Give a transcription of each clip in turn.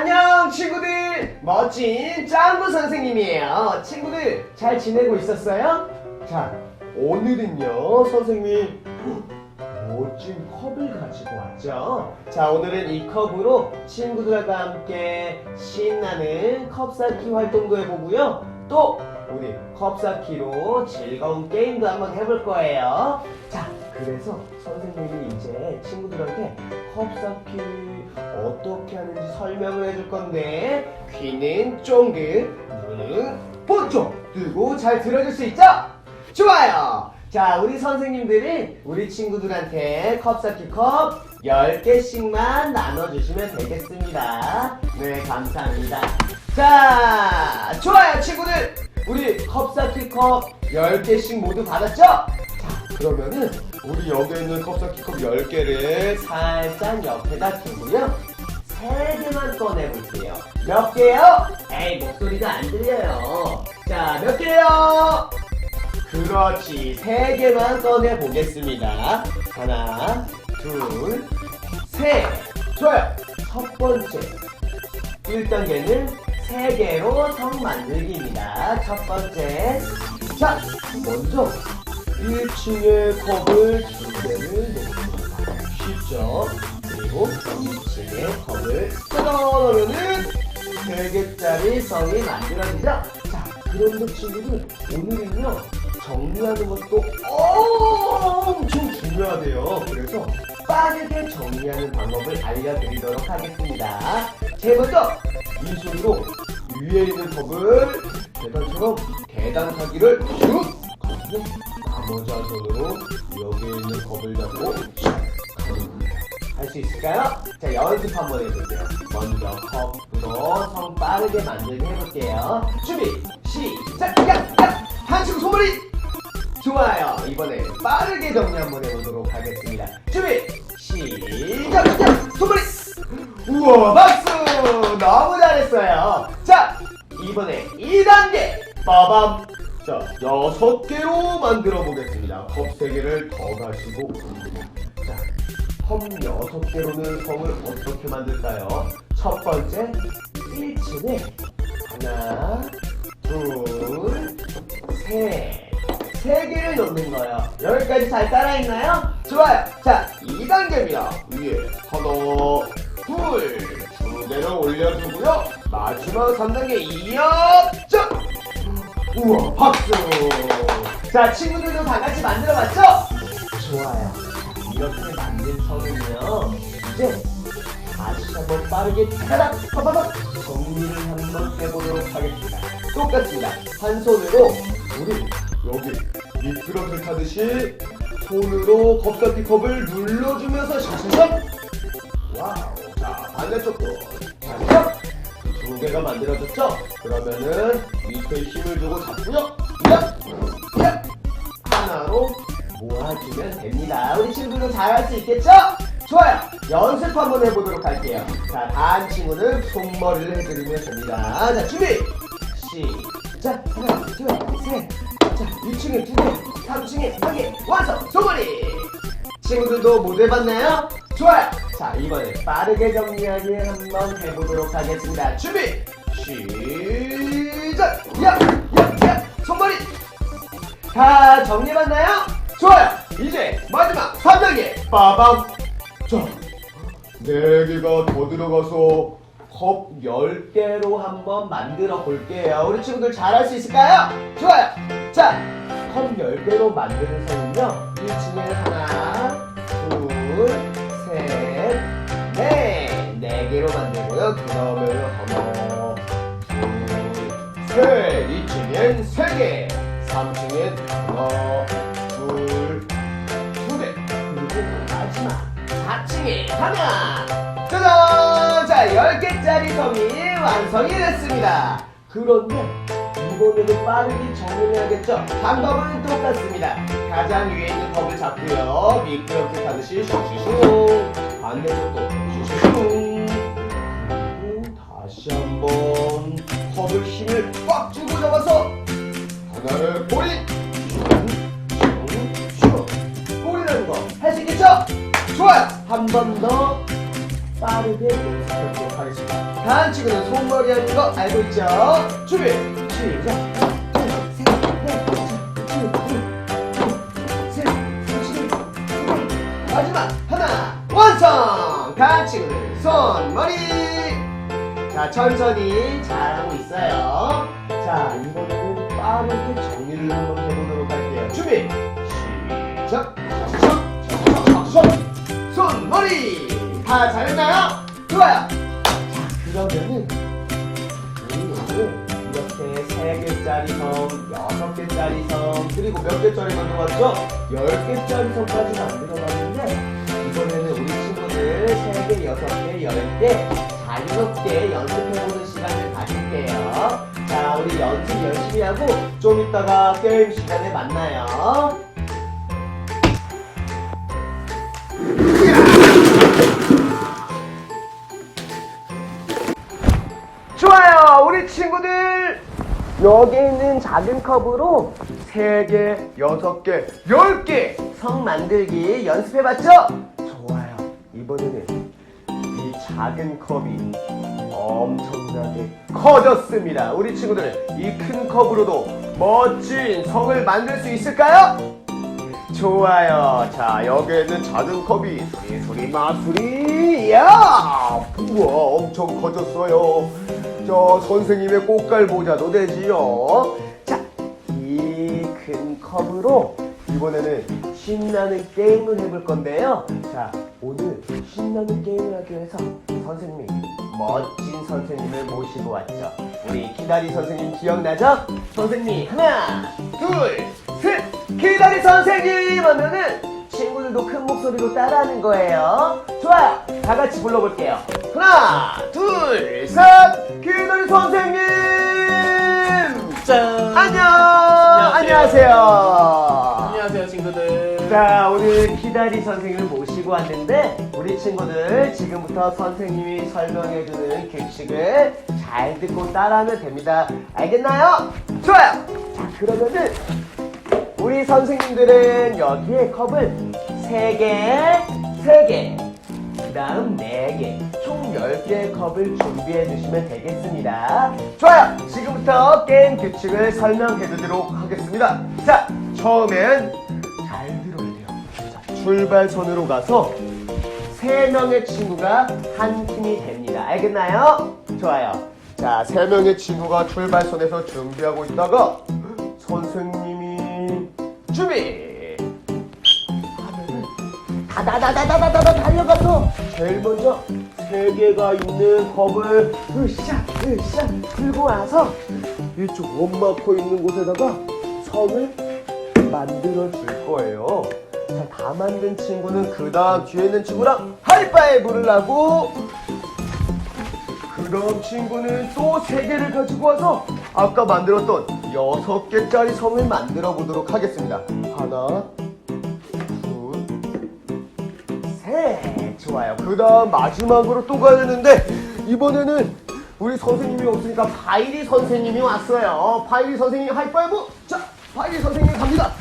안녕 친구들. 멋진 짱구 선생님이에요. 친구들 잘 지내고 있었어요? 자 오늘은요 선생님이 멋진 컵을 가지고 왔죠. 자 오늘은 이 컵으로 친구들과 함께 신나는 컵 쌓기 활동도 해보고요. 또 우리 컵 쌓기로 즐거운 게임도 한번 해볼 거예요. 자 그래서 선생님이 이제 친구들한테 컵 쌓기 어떻게 하는지 설명을 해줄 건데 귀는 쫑긋 눈은 번쩍 뜨고 잘 들어줄 수 있죠? 좋아요. 자 우리 선생님들이 우리 친구들한테 컵 쌓기 컵 10개씩만 나눠주시면 되겠습니다. 네 감사합니다. 자 좋아요 친구들. 우리 컵 쌓기 컵 10개씩 모두 받았죠? 자 그러면은 우리 여기 있는 컵 쌓기 컵 10개를 살짝 옆에다 두고요 3개만 꺼내볼게요 몇 개요? 에이 목소리가 안 들려요 자 몇 개요? 그렇지 세 개만 꺼내 보겠습니다. 하나, 둘, 셋. 좋아요. 첫 번째 1단계는 세 개로 성 만들기입니다. 첫 번째. 자, 먼저 1층에 컵을 두 개를 놓습니다. 쉽죠? 그리고 2층에 컵을 뜯어놓으면은 3개짜리 성이 만들어지죠? 자, 그런데 친구들, 오늘은요, 정리하는 것도 엄청 중요하대요. 그래서 빠르게 정리하는 방법을 알려드리도록 하겠습니다. 제일 먼저, 이 손으로 위에 있는 컵을 계단처럼 계단 타기를 슉! 하고 나 머지 한 손으로 여기에 있는 컵을 잡고. 할 수 있을까요? 자, 연습 한번 해볼게요. 먼저 컵으로 성 빠르게 만들기 해볼게요. 준비, 시작! 한층 소머리! 좋아요. 이번에 빠르게 정리 한번 해보도록 하겠습니다. 준비, 시작! 야! 소머리! 우와, 박수! 너무 잘했어요. 자, 이번에 2단계! 빠밤! 자, 6개로 만들어 보겠습니다. 컵 3개를 더 가시고 자, 컵 6개로는 성을 어떻게 만들까요? 첫 번째, 1층에 하나, 둘, 셋. 세 개를 넣는 거예요. 여기까지 잘 따라했나요? 좋아요. 자, 2단계입니다. 위에 하나, 둘, 두 개를 올려주고요. 마지막 3단계 이업점! 우와, 박수! 자, 친구들도 다 같이 만들어봤죠? 좋아요. 이렇게 만든 성은요, 이제 다시 한번 빠르게 타닥 파바박 정리를 한번 해보도록 하겠습니다. 똑같습니다. 한 손으로 우리 여기 미끄럼틀 타듯이 손으로 컵사티 컵을 눌러주면서 샤샤샥 와우 자 반대쪽도 샤샤샥 두 개가 만들어졌죠? 그러면은 밑에 힘을 주고 잡고요 야! 야! 하나로 모아주면 됩니다. 우리 친구들 잘 할 수 있겠죠? 좋아요. 연습 한번 해보도록 할게요. 자, 다한 친구는 손머리를 해드리면 됩니다. 자, 준비! 시작! 하나, 둘, 셋. 자, 2층에 두 개, 3층에 한 개, 완성! 손머리! 친구들도 모두 해봤나요? 좋아요! 자, 이번에 빠르게 정리하기 한번 해보도록 하겠습니다. 준비! 시작! 야! 야! 야! 손머리! 다 정리해봤나요? 좋아요! 이제 마지막 3단계! 빠밤! 자, 4개가 더 들어가서 컵 10개로 한번 만들어 볼게요. 우리 친구들 잘할 수 있을까요? 좋아요! 자, 컵 10개로 만드는 선은요, 1층에 하나, 둘, 다음에 하나, 둘, 셋! 2층엔 3개! 3층엔 하나, 둘, 두 개. 그리고 마지막 4층에 하나. 짜잔! 자, 10개짜리 성이 완성이 됐습니다. 그런데 이번에는 빠르게 정리해야겠죠? 방법은 똑같습니다. 가장 위에 있는 컵을 잡고요. 미끄럼틀 타듯이 슉슉슉. 반대쪽도 한번 컵을 힘을 꽉 주고 잡아서 하나를 꼬리 슉슉슉 꼬리라는 거 할 수 있겠죠? 좋아요 한 번 더 빠르게 연습해보도록 하겠습니다 다음 친구는 손머리 하는 거 알고 있죠? 준비 시작 마지막 하나 완성! 친구는 손머리 자 천천히 잘하고 있어요. 자 이번에는 빠르게 정리를 한번 해보도록 할게요. 준비! 시작! 샥샥샥샥 손머리! 다 잘했나요? 좋아요! 자 그러면은 우리 오늘 이렇게 세 개짜리 섬, 여섯 개짜리 섬, 그리고 몇 개짜리 만들어봤죠? 열 개짜리 섬까지 만들어봤는데 이번에는 우리 친구들 세 개, 여섯 개, 열개 자유롭게 연습해보는 시간을 가질게요. 자, 우리 연습 열심히 하고 좀 이따가 게임 시간에 만나요. 좋아요 우리 친구들 여기 있는 작은 컵으로 3개, 6개, 10개 성 만들기 연습해봤죠? 좋아요 이번에는 이 작은 컵이 엄청나게 커졌습니다 우리 친구들 이 큰 컵으로도 멋진 성을 만들 수 있을까요? 좋아요. 자, 여기에는 작은 컵이 소리 소리 마술이 야! 우와, 엄청 커졌어요. 저 선생님의 꽃갈 모자도 되지요. 자, 이 큰 컵으로 이번에는 신나는 게임을 해볼 건데요. 자, 오늘 신나는 게임을 하기 위해서 선생님이 멋진 선생님을 모시고 왔죠. 우리 기다리 선생님 기억나죠? 선생님 하나, 둘, 셋, 기다리 선생님 하면은 친구들도 큰 목소리로 따라하는 거예요. 좋아요. 다 같이 불러볼게요. 하나, 둘, 셋, 기다리 선생님. 짠! 안녕. 안녕하세요. 자, 오늘 기다리 선생님을 모시고 왔는데 우리 친구들 지금부터 선생님이 설명해주는 규칙을 잘 듣고 따라하면 됩니다. 알겠나요? 좋아요. 자, 그러면은 우리 선생님들은 여기에 컵을 세 개, 세 개, 그다음 네 개, 총 10개의 컵을 준비해 주시면 되겠습니다. 좋아요. 지금부터 게임 규칙을 설명해 드리도록 하겠습니다. 자, 처음엔 출발선으로 가서 세 명의 친구가 한 팀이 됩니다. 알겠나요? 좋아요. 자, 세 명의 친구가 출발선에서 준비하고 있다가 선생님이 준비. 하면은 다다다다다다다 달려가서 제일 먼저 세 개가 있는 컵을 으쌰 으쌰 들고 와서 이쪽 원마커 있는 곳에다가 성을 만들어 줄 거예요. 자, 다 만든 친구는 그 다음 뒤에 있는 친구랑 하이파이브를 하고 그 다음 친구는 또 세 개를 가지고 와서 아까 만들었던 여섯 개짜리 성을 만들어 보도록 하겠습니다. 하나, 둘, 셋. 좋아요. 그 다음 마지막으로 또 가야 되는데 이번에는 우리 선생님이 없으니까 파이리 선생님이 왔어요. 파이리 선생님 하이파이브. 자, 파이리 선생님 갑니다.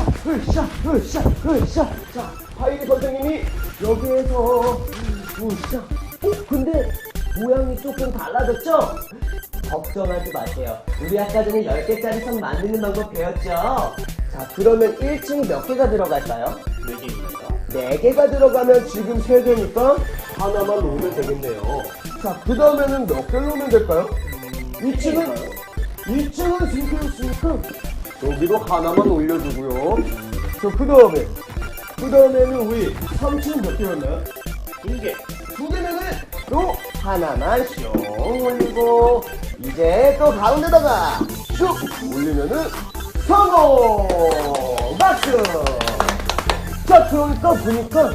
으쌰, 으쌰, 으쌰. 자, 파이리 선생님이 여기에서 으쌰. 어, 근데 모양이 조금 달라졌죠? 걱정하지 마세요. 우리 아까 전에 10개짜리 선 만드는 방법 배웠죠? 자, 그러면 1층 몇 개가 들어갈까요? 4개입니다 4개가 들어가면 지금 3개니까 하나만 놓으면 되겠네요. 자, 그 다음에는 몇 개를 놓으면 될까요? 2층은, 2층은 3개였으니까 여기로 하나만 올려주고요. 자, 그 다음에, 그 다음에는 우리 3층은 몇 개였나요? 2개 두 개면은 또 하나만 슉 올리고 이제 또 가운데다가 슉 올리면은 성공! 박수! 자 그러니까 보니까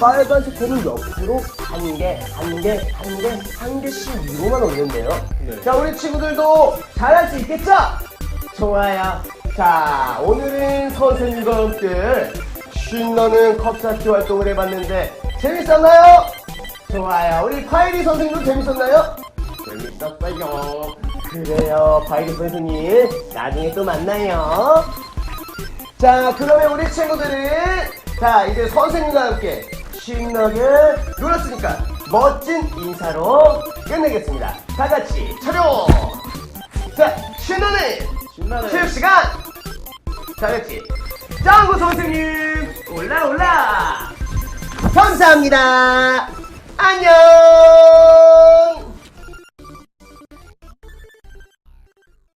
빨간색 펜을 옆으로 한 개, 한 개, 한 개, 한 개씩 위로만 올렸네요. 네. 자 우리 친구들도 잘할 수 있겠죠? 좋아요. 자 오늘은 선생님과 함께 신나는 컵쌓기 활동을 해봤는데 재밌었나요? 좋아요. 우리 파이리 선생님도 재밌었나요? 재밌었어요. 그래요, 파이리 선생님. 나중에 또 만나요. 자, 그러면 우리 친구들은 자, 이제 선생님과 함께 신나게 놀았으니까 멋진 인사로 끝내겠습니다. 다 같이 차렷! 자, 신나는 신나는 체육 시간! 다같이 짱구 선생님. 올라올라. 감사합니다. 안녕.